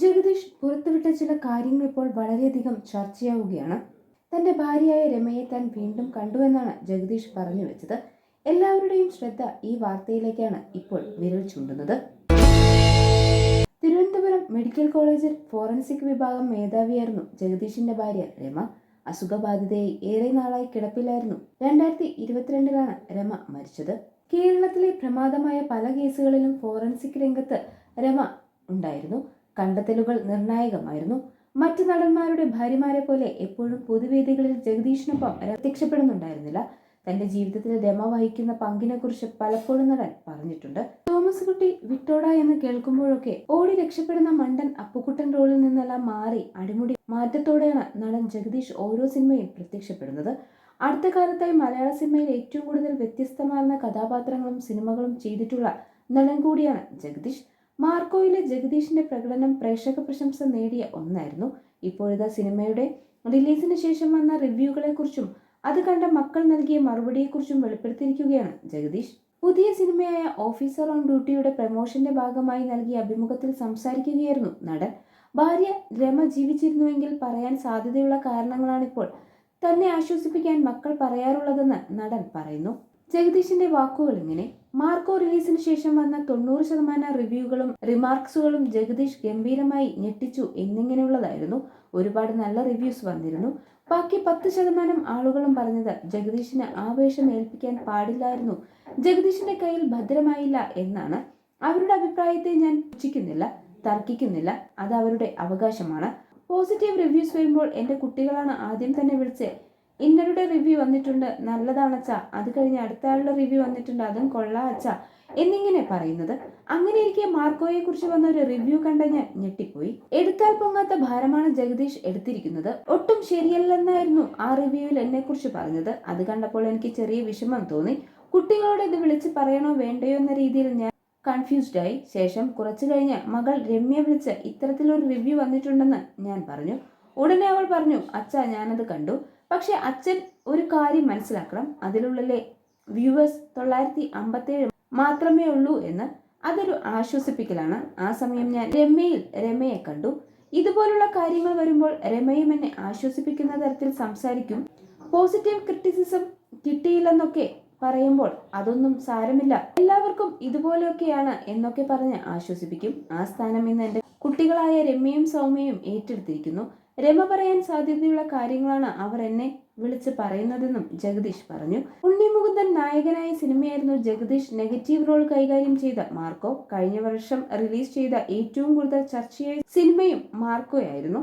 ജഗദീഷ് പുറത്തുവിട്ട ചില കാര്യങ്ങൾ ഇപ്പോൾ വളരെയധികം ചർച്ചയാവുകയാണ്. തന്റെ ഭാര്യയായ രമയെ താൻ വീണ്ടും കണ്ടുവെന്നാണ് ജഗദീഷ് പറഞ്ഞു വെച്ചത്. എല്ലാവരുടെയും ശ്രദ്ധ ഈ വാർത്തയിലേക്കാണ് ഇപ്പോൾ വിരൽ ചൂണ്ടുന്നത്. തിരുവനന്തപുരം മെഡിക്കൽ കോളേജിൽ ഫോറൻസിക് വിഭാഗം മേധാവിയായിരുന്നു ജഗദീഷിന്റെ ഭാര്യ രമ. അസുഖബാധിതയായി ഏറെ നാളായി കിടപ്പിലായിരുന്നു. രണ്ടായിരത്തി ഇരുപത്തിരണ്ടിലാണ് രമ മരിച്ചത്. കേരളത്തിലെ പ്രമാദമായ പല കേസുകളിലും ഫോറൻസിക് രംഗത്ത് രമ ഉണ്ടായിരുന്നു. കണ്ടെത്തലുകൾ നിർണായകമായിരുന്നു. മറ്റു നടന്മാരുടെ ഭാര്യമാരെ പോലെ എപ്പോഴും പൊതുവേദികളിൽ ജഗദീഷിനൊപ്പം പ്രത്യക്ഷപ്പെടുന്നുണ്ടായിരുന്നില്ല. തന്റെ ജീവിതത്തിൽ രമ വഹിക്കുന്ന പങ്കിനെക്കുറിച്ച് പലപ്പോഴും നടൻ പറഞ്ഞിട്ടുണ്ട്. തോമസ് കുട്ടി വിട്ടോട എന്ന് കേൾക്കുമ്പോഴൊക്കെ ഓടി രക്ഷപ്പെടുന്ന മണ്ടൻ അപ്പുക്കുട്ടൻ റോളിൽ നിന്നെല്ലാം മാറി അടിമുടി മാറ്റത്തോടെയാണ് നടൻ ജഗദീഷ് ഓരോ സിനിമയും പ്രത്യക്ഷപ്പെടുന്നത്. അടുത്ത കാലത്തായി മലയാള സിനിമയിൽ ഏറ്റവും കൂടുതൽ വ്യത്യസ്തമാർന്ന കഥാപാത്രങ്ങളും സിനിമകളും ചെയ്തിട്ടുള്ള നടൻ കൂടിയാണ് ജഗദീഷ്. മാർക്കോയിലെ ജഗദീഷിന്റെ പ്രകടനം പ്രേക്ഷക പ്രശംസ നേടിയ ഒന്നായിരുന്നു. ഇപ്പോഴത്തെ സിനിമയുടെ റിലീസിന് ശേഷം വന്ന റിവ്യൂകളെക്കുറിച്ചും അത് കണ്ട മക്കൾ നൽകിയ മറുപടിയെക്കുറിച്ചും വെളിപ്പെടുത്തിയിരിക്കുകയാണ് ജഗദീഷ്. പുതിയ സിനിമയായ ഓഫീസർ ഓൺ ഡ്യൂട്ടിയുടെ പ്രമോഷന്റെ ഭാഗമായി നൽകിയ അഭിമുഖത്തിൽ സംസാരിക്കുകയായിരുന്നു നടൻ. ഭാര്യ രമ ജീവിച്ചിരുന്നുവെങ്കിൽ പറയാൻ സാധ്യതയുള്ള കാരണങ്ങളാണിപ്പോൾ തന്നെ ആശ്വസിപ്പിക്കാൻ മക്കൾ പറയാറുള്ളതെന്ന് നടൻ പറയുന്നു. ജഗദീഷിന്റെ വാക്കുകൾ ഇങ്ങനെ. മാർക്കോ റിലീസിന് ശേഷം വന്ന തൊണ്ണൂറ് ശതമാനം റിവ്യൂകളും റിമാർക്സുകളും ജഗദീഷ് ഗംഭീരമായി ഞെട്ടിച്ചു എന്നിങ്ങനെയുള്ളതായിരുന്നു. ഒരുപാട് നല്ല റിവ്യൂസ് വന്നിരുന്നു. ബാക്കി പത്ത് ശതമാനം ആളുകളും പറഞ്ഞത് ജഗദീഷിന് ആവേശം ഏൽപ്പിക്കാൻ പാടില്ലായിരുന്നു. ജഗദീഷിന്റെ കയ്യിൽ ഭദ്രമായില്ല എന്നാണ്. അവരുടെ അഭിപ്രായത്തെ ഞാൻ പുച്ഛിക്കുന്നില്ല തർക്കിക്കുന്നില്ല. അത് അവരുടെ അവകാശമാണ്. പോസിറ്റീവ് റിവ്യൂസ് വരുമ്പോൾ എന്റെ കുട്ടികളാണ് ആദ്യം തന്നെ വിളിച്ച്. ഇന്നരുടെ റിവ്യൂ വന്നിട്ടുണ്ട്. നല്ലതാണച്ചാ അത് കഴിഞ്ഞ് അടുത്ത ആളുടെ റിവ്യൂ വന്നിട്ടുണ്ട്. അതും കൊള്ളാ അച്ഛാ. എന്നിങ്ങനെ പറയുന്നത്. അങ്ങനെ ഇരിക്കെ മാർക്കോയെ കുറിച്ച് വന്ന ഒരു റിവ്യൂ കണ്ട ഞാൻ ഞെട്ടിപ്പോയി. എടുത്താൽ പൊങ്ങാത്ത ഭാരമാണ് ജഗദീഷ് എടുത്തിരിക്കുന്നത്. ഒട്ടും ശരിയല്ലെന്നായിരുന്നു ആ റിവ്യൂവിൽ എന്നെ കുറിച്ച് പറഞ്ഞത്. അത് കണ്ടപ്പോൾ എനിക്ക് ചെറിയ വിഷമം തോന്നി. കുട്ടികളോട് ഇത് വിളിച്ച് പറയണോ വേണ്ടയോ എന്ന രീതിയിൽ ഞാൻ കൺഫ്യൂസ്ഡ് ആയി. ശേഷം കുറച്ചു കഴിഞ്ഞ് മകൾ രമ്യ വിളിച്ച് ഇത്തരത്തിലൊരു റിവ്യൂ വന്നിട്ടുണ്ടെന്ന് ഞാൻ പറഞ്ഞു. ഉടനെ അവൾ പറഞ്ഞു അച്ഛാ ഞാനത് കണ്ടു. പക്ഷെ അച്ഛൻ ഒരു കാര്യം മനസ്സിലാക്കണം. അതിലുള്ളിലെ വ്യൂവേഴ്സ് തൊള്ളായിരത്തി അമ്പത്തേഴ് മാത്രമേ ഉള്ളൂ എന്ന് അതൊരു ആശ്വസിപ്പിക്കലാണ്. ആ സമയം ഞാൻ രമയിൽ രമയെ കണ്ടു. ഇതുപോലുള്ള കാര്യങ്ങൾ വരുമ്പോൾ രമയും എന്നെ ആശ്വസിപ്പിക്കുന്ന തരത്തിൽ സംസാരിക്കും. പോസിറ്റീവ് ക്രിറ്റിസിസം കിട്ടിയില്ലെന്നൊക്കെ പറയുമ്പോൾ അതൊന്നും സാരമില്ല. എല്ലാവർക്കും ഇതുപോലെയൊക്കെയാണ് എന്നൊക്കെ പറഞ്ഞ് ആശ്വസിപ്പിക്കും. ആ സ്ഥാനം ഇന്ന് എന്റെ കുട്ടികളായ രമ്യയും സൗമ്യയും ഏറ്റെടുത്തിരിക്കുന്നു. രമ പറയാൻ സാധ്യതയുള്ള കാര്യങ്ങളാണ് അവർ എന്നെ വിളിച്ച് പറയുന്നതെന്നും ജഗദീഷ് പറഞ്ഞു. ഉണ്ണിമുകുന്ദൻ നായകനായ സിനിമയായിരുന്നു ജഗദീഷ് നെഗറ്റീവ് റോൾ കൈകാര്യം ചെയ്ത. മാർക്കോ കഴിഞ്ഞ വർഷം റിലീസ് ചെയ്ത ഏറ്റവും കൂടുതൽ ചർച്ചയായ സിനിമയും മാർക്കോയായിരുന്നു.